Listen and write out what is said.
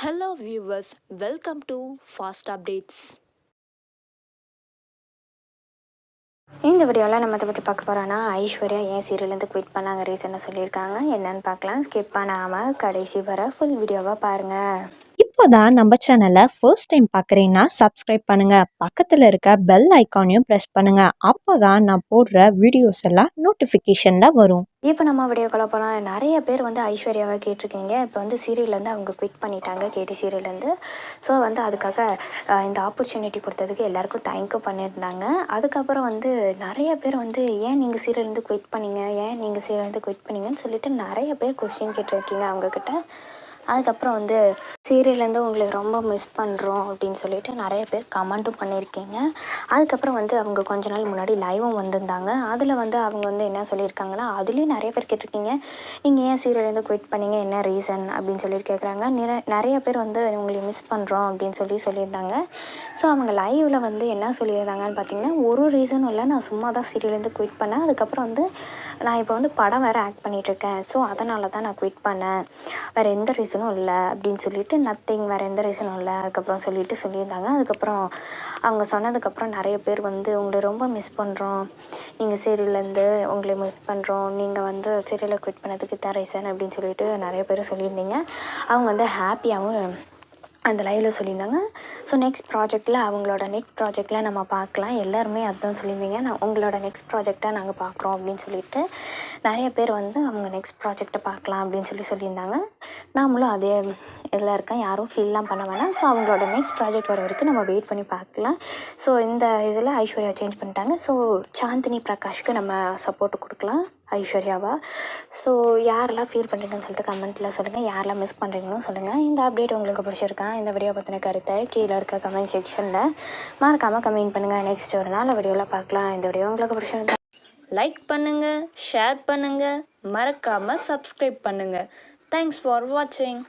Hello viewers welcome to fast updates இந்த வீடியோவில் நம்ம இதை பற்றி பார்க்க போகிறோன்னா ஐஸ்வர்யா ஏன் சீரியலேருந்து குவிட் பண்ணாங்க ரீசனை சொல்லியிருக்காங்க. என்னன்னு பார்க்கலாம். ஸ்கிப் பண்ணாமல் கடைசி வர ஃபுல் வீடியோவை பாருங்கள் இப்போதான் நம்ம சேனலை ஃபர்ஸ்ட் டைம் பார்க்குறீங்கன்னா சப்ஸ்கிரைப் பண்ணுங்கள் பக்கத்தில் இருக்க பெல் ஐக்கானையும் ப்ரெஸ் பண்ணுங்கள் அப்போ தான் நான் போடுற வீடியோஸ் எல்லாம் நோட்டிஃபிகேஷனில் வரும். இப்போ நம்ம வீடியோக்குள்ள போகலாம் நிறைய பேர் வந்து ஐஸ்வர்யாவை கேட்டிருக்கீங்க. இப்போ வந்து சீரியல்லேருந்து அவங்க குவிட் பண்ணிட்டாங்க கேடி சீரியல்லேருந்து ஸோ வந்து அதுக்காக இந்த ஆப்பர்ச்சுனிட்டி கொடுத்ததுக்கு எல்லாருக்கும் தேங்க்யூ பண்ணியிருந்தாங்க. அதுக்கப்புறம் வந்து நிறைய பேர் வந்து ஏன் நீங்கள் சீரியல்லேருந்து குவிட் பண்ணீங்க? ஏன் நீங்கள் சீரியல்லேருந்து குவிட் பண்ணீங்கன்னு சொல்லிட்டு நிறைய பேர் கொஸ்டின் கேட்டிருக்கீங்க அவங்கக்கிட்ட அதுக்கப்புறம் வந்து சீரியல்லேருந்து உங்களுக்கு ரொம்ப மிஸ் பண்ணுறோம் அப்படின்னு சொல்லிட்டு நிறைய பேர் கமெண்ட்டும் பண்ணியிருக்கீங்க. அதுக்கப்புறம் வந்து அவங்க கொஞ்ச நாள் முன்னாடி லைவும் வந்திருந்தாங்க. அதில் வந்து அவங்க வந்து என்ன சொல்லியிருக்காங்கன்னா அதுலேயும் நிறைய பேர் கேட்டிருக்கீங்க. நீங்கள் ஏன் சீரியல்லேருந்து குவிட் பண்ணீங்க? என்ன ரீசன் அப்படின்னு சொல்லிட்டு கேட்குறாங்க. நிற நிறைய பேர் வந்து உங்களை மிஸ் பண்ணுறோம் அப்படின்னு சொல்லி சொல்லியிருந்தாங்க. ஸோ அவங்க லைவில் வந்து என்ன சொல்லியிருந்தாங்கன்னு பார்த்தீங்கன்னா ஒரு ரீசனும் இல்லை. நான் சும்மா தான் சீரியல்லேருந்து குவிட் பண்ணேன். அதுக்கப்புறம் வந்து நான் இப்போ வந்து படம் வேறு ஆக்ட் பண்ணிகிட்ருக்கேன் ஸோ அதனால தான் நான் குவிட் பண்ணேன். வேறு எந்த ரீசனும் இல்லை அப்படின்னு சொல்லிட்டு நத்திங் வேறு எந்த ரீசனும் இல்லை. அதுக்கப்புறம் சொல்லிட்டு சொல்லியிருந்தாங்க. அதுக்கப்புறம் அவங்க சொன்னதுக்கப்புறம் நிறைய பேர் வந்து உங்களை ரொம்ப மிஸ் பண்ணுறோம் நீங்கள் சீரியல்லேருந்து உங்களை மிஸ் பண்ணுறோம் நீங்கள் வந்து சீரியலை குவிட் பண்ணதுக்கு தான் ரீசன் அப்படின்னு சொல்லிட்டு நிறைய பேர் சொல்லியிருந்தீங்க. அவங்க வந்து ஹாப்பியாகவும் அந்த லைவில் சொல்லியிருந்தாங்க. ஸோ நெக்ஸ்ட் ப்ராஜெக்டில் அவங்களோட நெக்ஸ்ட் ப்ராஜெக்டில் நம்ம பார்க்கலாம். எல்லாருமே அதுதான் சொல்லியிருந்தீங்க. நான் உங்களோட நெக்ஸ்ட் ப்ராஜெக்டை நாங்கள் பார்க்குறோம் அப்படின்னு சொல்லிட்டு நிறைய பேர் வந்து அவங்க நெக்ஸ்ட் ப்ராஜெக்டை பார்க்கலாம் அப்படின்னு சொல்லி சொல்லியிருந்தாங்க. நாமளும் அதே இதில் இருக்கேன். யாரும் ஃபீல்லாம் பண்ண வேணாம். ஸோ அவங்களோட நெக்ஸ்ட் ப்ராஜெக்ட் வர வரைக்கும் நம்ம வெயிட் பண்ணி பார்க்கலாம். ஸோ இந்த இதில் ஐஸ்வர்யா சேஞ்ச் பண்ணிட்டாங்க. ஸோ சாந்தினி பிரகாஷ்க்கு நம்ம சப்போர்ட் கொடுக்கலாம். ஐஸ்வர்யாவா ஸோ யாரெல்லாம் ஃபீல் பண்ணுறீங்கன்னு சொல்லிட்டு கமெண்ட்டில் சொல்லுங்கள் யாரெல்லாம் மிஸ் பண்ணுறீங்கன்னு சொல்லுங்கள் இந்த அப்டேட் உங்களுக்கு பிடிச்சிருக்கா? இந்த வீடியோ பற்றின கருத்தை கீழே இருக்க கமெண்ட் செக்ஷனில் மறக்காமல் கமெண்ட் பண்ணுங்கள் நெக்ஸ்ட் ஒரு நாள் வீடியோவில் பார்க்கலாம். இந்த வீடியோ உங்களுக்கு பிடிச்சிருக்கா லைக் பண்ணுங்கள் ஷேர் பண்ணுங்கள் மறக்காமல் சப்ஸ்கிரைப் பண்ணுங்கள் தேங்க்ஸ் ஃபார் வாட்சிங்